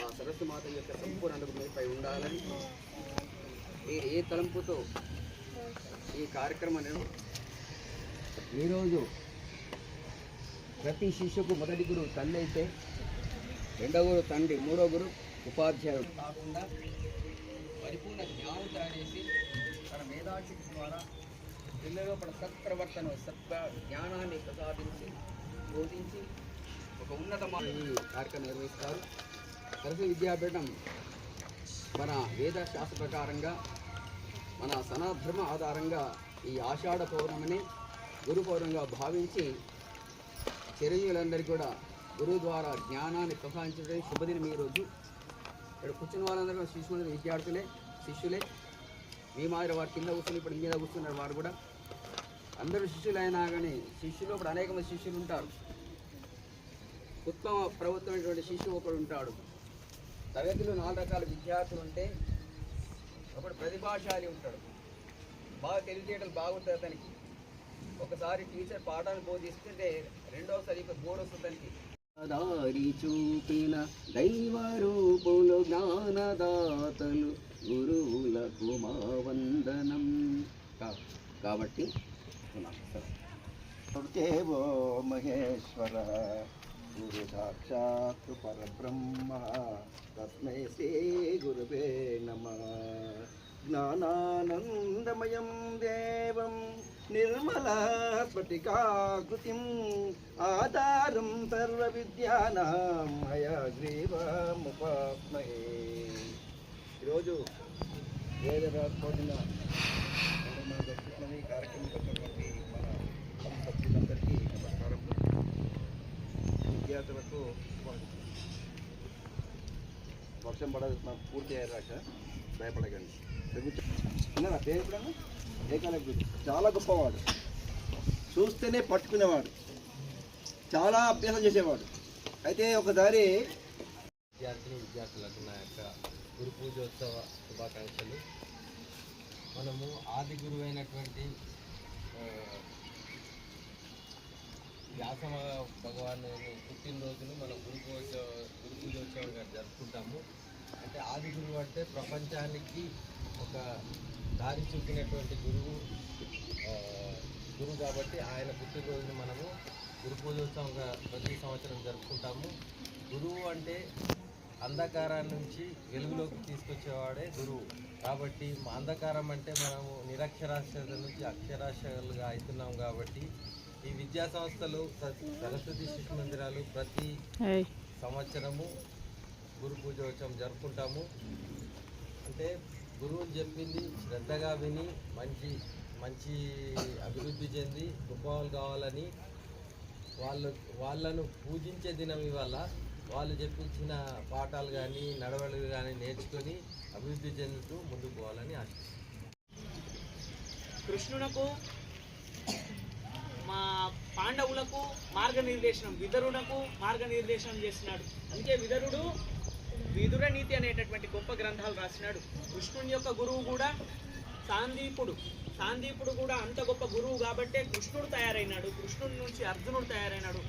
ఆ సరస్సు మాత యొక్క సంపూర్ణ మీపై ఉండాలని ఏ ఏ తలంపుతో ఈ కార్యక్రమం ఈరోజు ప్రతి శిష్యుకు మొదటి గురువు తల్లి అయితే రెండవ గురు తండ్రి మూడో గురు ఉపాధ్యాయుడు. కాకుండా పరిపూర్ణ జ్ఞానం తయారేసి తన మేధాశక్తి ద్వారా పిల్లలు పడ సత్ప్రవర్తన సత్వ జ్ఞానాన్ని ప్రసాదించి బోధించి ఒక ఉన్నత ఈ కార్యక్రమం నిర్వహిస్తారు. సరస్వతి విద్యాపీఠం మన వేద శాస్త్ర ప్రకారంగా మన సనాధర్మ ఆధారంగా ఈ ఆషాఢ పౌర్ణమిని గురు పౌర్ణంగా భావించి చిరంజీవులందరికీ కూడా గురువు ద్వారా జ్ఞానాన్ని ప్రసాదించడం శుభదినం ఈరోజు ఇక్కడ కూర్చున్న వాళ్ళందరూ శిష్యులు విద్యార్థులే శిష్యులే. మీ మాదిరి వారి కింద కూర్చుని ఇప్పుడు మీద కూర్చున్నారు వారు కూడా. అందరూ శిష్యులైనా కానీ శిష్యులు ఇప్పుడు అనేక మంది శిష్యులు ఉంటారు. ఉత్తమ ప్రభుత్వమైనటువంటి శిష్యుడు ఒకడు ఉంటాడు. తరగతిలో నాలుగు రకాల విద్యార్థులు ఉంటే ఒకడు ప్రతిభాశాలి ఉంటాడు. బాగా తెలివితేటలు బాగుంటుంది అతనికి. ఒకసారి టీచర్ పాఠాలు బోధిస్తుంటే రెండోసారి ఇక మూడోసారి తనకి దారి చూపిన దైవ రూపులు జ్ఞానదాతలు గురువులకు మా వందనం కా- కాబట్టి దేవో మహేశ్వర. గురు సాక్షాత్ పరబ్రహ్మ తస్మై శ్రీ గురువే నమ జ్ఞానానందమయం దేవం నిర్మల స్ఫటికాకృతిం ఆధారం సర్వ విద్యానాం హయగ్రీవముపాస్మహే ఈరోజు వేద రాకపోయిన మన దర్శనం ఈ కార్యక్రమం వచ్చినటువంటి మన మన సభ్యులందరికీ నమస్కారం విద్యార్థులకు స్వాగతం. వర్షం పడదు మాకు పూర్తి అయ్యాక భయపడకండి. విన్నారా పేరు ఎప్పుడన్నా? ఏకాలవ్యుడు చాలా గొప్పవాడు. చూస్తేనే పట్టుకునేవాడు. చాలా అభ్యాసం చేసేవాడు. అయితే ఒకసారి విద్యార్థిని విద్యార్థులకు నా యొక్క గురు పూజోత్సవ శుభాకాంక్షలు. మనము ఆది గురువు అయినటువంటి వ్యాస భగవాన్ పుట్టినరోజును మనం గురు పూజ గురు పూజోత్సవంగా జరుపుకుంటాము. అంటే ఆది గురువు అంటే ప్రపంచానికి ఒక దారి చూపినటువంటి గురువు గురువు కాబట్టి ఆయన పుట్టినరోజును మనము గురు పూజోత్సవంగా ప్రతి సంవత్సరం జరుపుకుంటాము. గురువు అంటే అంధకారం నుంచి వెలుగులోకి తీసుకొచ్చేవాడే గురువు. కాబట్టి మా అంధకారం అంటే మనము నిరక్షరాస్యత నుంచి అక్షరాస్యులుగా అవుతున్నాం కాబట్టి ఈ విద్యా సంస్థలు సరస్వతి శిశు మందిరాలు ప్రతి సంవత్సరము గురు పూజోత్సవం జరుపుకుంటాము. అంటే గురువు చెప్పింది శ్రద్ధగా విని మంచి మంచి అభివృద్ధి చెంది గొప్పవాళ్ళు కావాలని వాళ్ళు వాళ్ళను పూజించే దినం ఇవాళ. వాళ్ళు చెప్పించిన పాఠాలు కానీ నడవడికలు కానీ నేర్చుకొని అభివృద్ధి చెందుతూ ముందుకు పోవాలని ఆశ కృష్ణునకు మా పాండవులకు మార్గనిర్దేశనం విదరునకు మార్గనిర్దేశనం చేస్తున్నాడు అందుకే విదరుడు విదుర నీతి అనేటటువంటి గొప్ప గ్రంథాలు రాసినాడు. కృష్ణుని యొక్క గురువు కూడా సాందీపుడు. సాందీపుడు కూడా అంత గొప్ప గురువు కాబట్టే కృష్ణుడు తయారైనాడు. కృష్ణుడి నుంచి అర్జునుడు తయారైనాడు.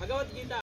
భగవద్గీత